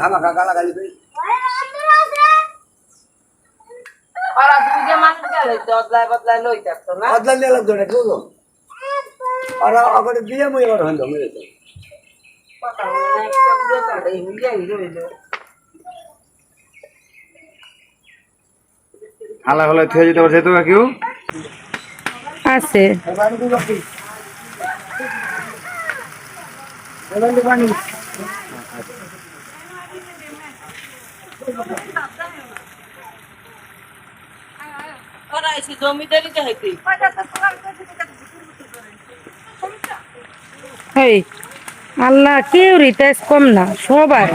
খামা খা গালা গালি করি পাড়া তুমি যে মাছ গেলে বদলায় বদলায় লই না? আদলা নিয়ে লাগ ধরে কেউ আর আবার দিয়ে মই আবার হইল কথা বলে না, একটা বুড়ো কাটে, হিন্দে হিন্দে হইল। হালা হলে থুয়ে যেতে পারছে তো কেউ আছে। আল্লাহ কেউ রিতাইস কম না সবার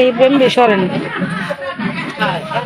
এই বেম্বে সরেন এই ছিল। বাউটি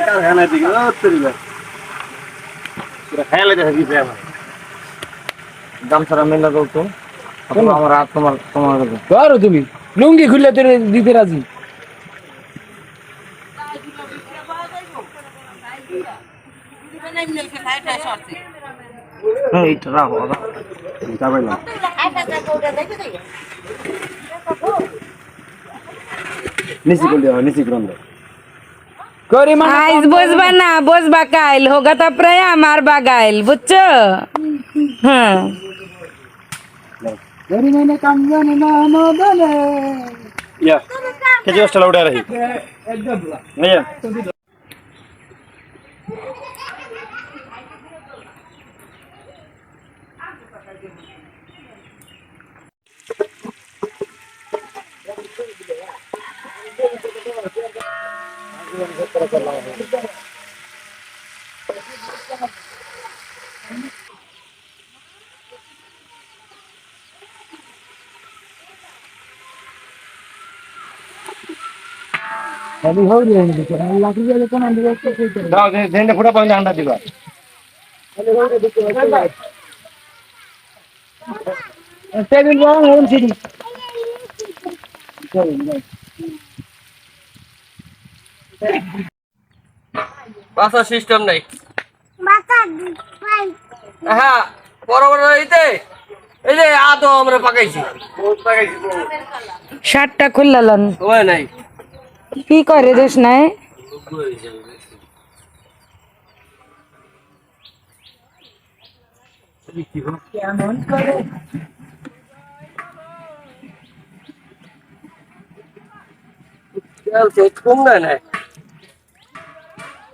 কারখানা দিকে খেয়ালে দেখা গেছে আমার। গামছাটা মেলা দাও তো অথবা আমার তোমার তোমার কাছে ধরো তুমি। লুঙ্গি খুললে তোর দিতে রাজি হ্যাঁ এইটা রাখো যাবে না নিচি করলে হবে নিচি গ্রন্থ করি মানে আইজ বসবা না বসবা কাইল হোগা তারপরে আমার বাগাইল বুঝছ হ্যাঁ করি মানে কাম জানে না মদনে ইয়া কেজি দশটা উঠে রাখি একদম ইয়া আমি হই রে লাঠি দিয়ে কোন আন্দি করতে কইতে দাও দেনটা ফুটা পানি আন্ডা দিবা টেবিল রং হন সিডি বাসা সিস্টেম নাই। হ্যাঁ বড় বড় ইতে এই যে আদো আমরা পাকাইছি। শার্টটা খুললাম ওই নাই। কি করে দেশ নাই? কেমন করে তেল তো কম না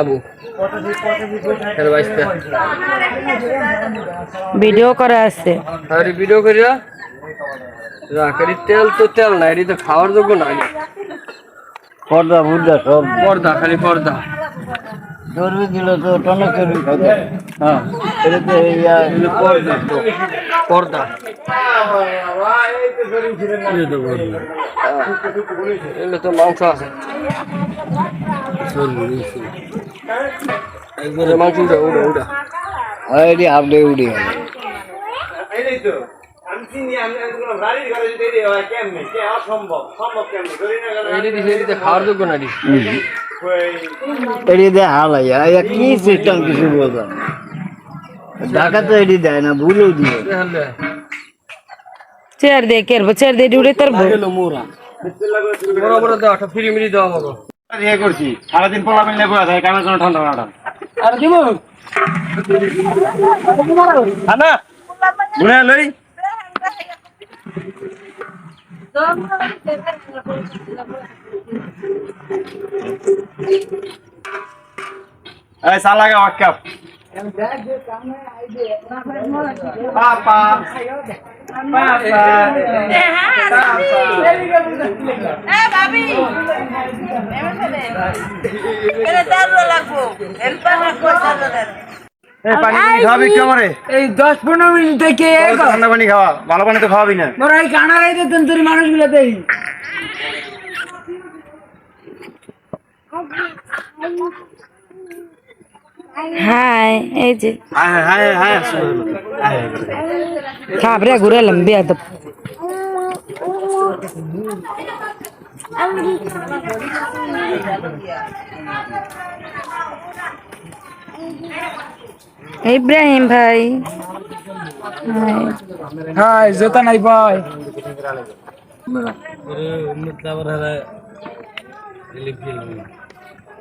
আবু। ভিডিও করা আছে। আরে ভিডিও করিয়া রাখারি তেল তো তেল না এটি তো খাওয়ার যোগ্য না। পর্দা বুর্দা সব। পর্দা খালি পর্দা। চর্বি দিলে তো টনে চর্বি হ্যাঁ পর্দা। এগুলো তো মাংস আছে। মাংস উঠা উঠা উঠা। হয় এটি হাফ ডে উড়ে গেল। খাওয়ার যোগ্য না এটি দেয় হালাইয়া ইয়া কি সিস্টেম কিছু বলতাম ঢাকা তো এটি দেয় না ভুলেও দিবে দেখালে চেয়ার দিয়ে কেরবো চেয়ার দিয়ে উড়ে তারবো বড় বড় দেওয়া ফ্রি মিরি দেওয়া আমাকে ইয়ে করছি সারাদিন পোলা মিলে বসে থাকে কামের কোনো ঠান্ডা ঠান্ডা। আর দিব না বুড়া লই। এই সালাগা ওয়াক্কাপ। পাপা। আমারে এই দশ পনেরো মিনিট থেকে ঠান্ডা পানি খাওয়া। ভালো পানি তো খাওয়াবি না। মানুষগুলো দেই হাই এই যে হায় হায় হায় হায় খাবরে ঘুরালাম বিয়া তো ইব্রাহিম ভাই হাই। হ্যাঁ জোতা নাই ভাই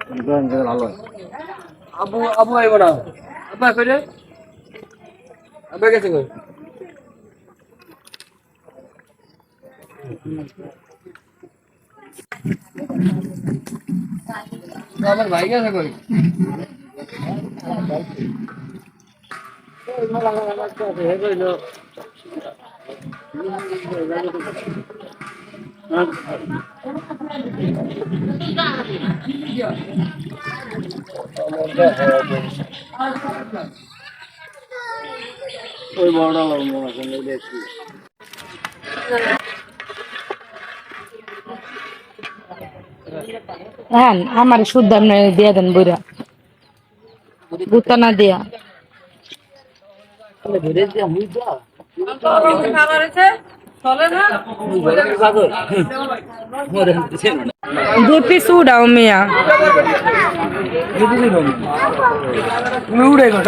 ভালো আবু আবু আইব না। আব্বা আব্বা গেছে কই? আমার ভাই গেছে কই? ওই লাগবো আসলে দেখছি হ্যাঁ আমার শুদ্ধ আপনি দিয়া দেন বইরা। গুতা না দিয়া। দুই পিস উড়াও মিয়া। তুমি উড়ে গো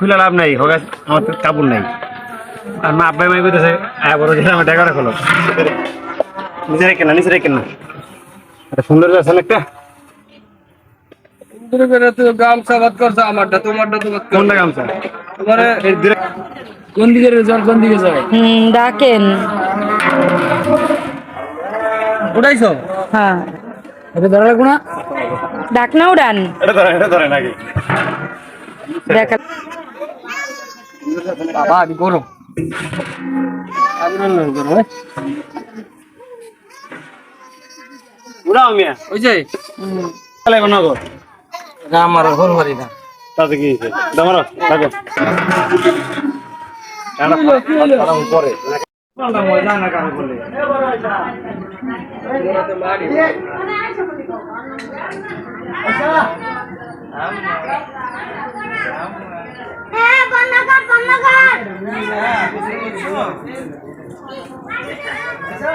খুলে লাভ নাই হোক আমার তো কাপড় নাই। আর মা আব্বাই মাই কইতেছে আয় বড় আমার টাকা রাখল নিচে রেখে না নিচে রেখে না একটা সুন্দর আছে একটা? সুন্দর করে তো গামছা বাদ করছে আমারটা তোমারটা তো কোনটা গামছা? তোমারে কোন দিকে রে কোন দিকে যায়? হুম ডাকেন। উঠাইছো? হ্যাঁ। এটা ধরা লাগবো না? ডাক না উড়ান। এটা ধরে এটা ধরে নাকি দেখা বাবা আমি গরম। আমি গরম উড়াও মিয়া। ওই যে তাহলে এখন আমার ঘর বাড়ি না। তাতে কি দামারো থাকো পরে মজা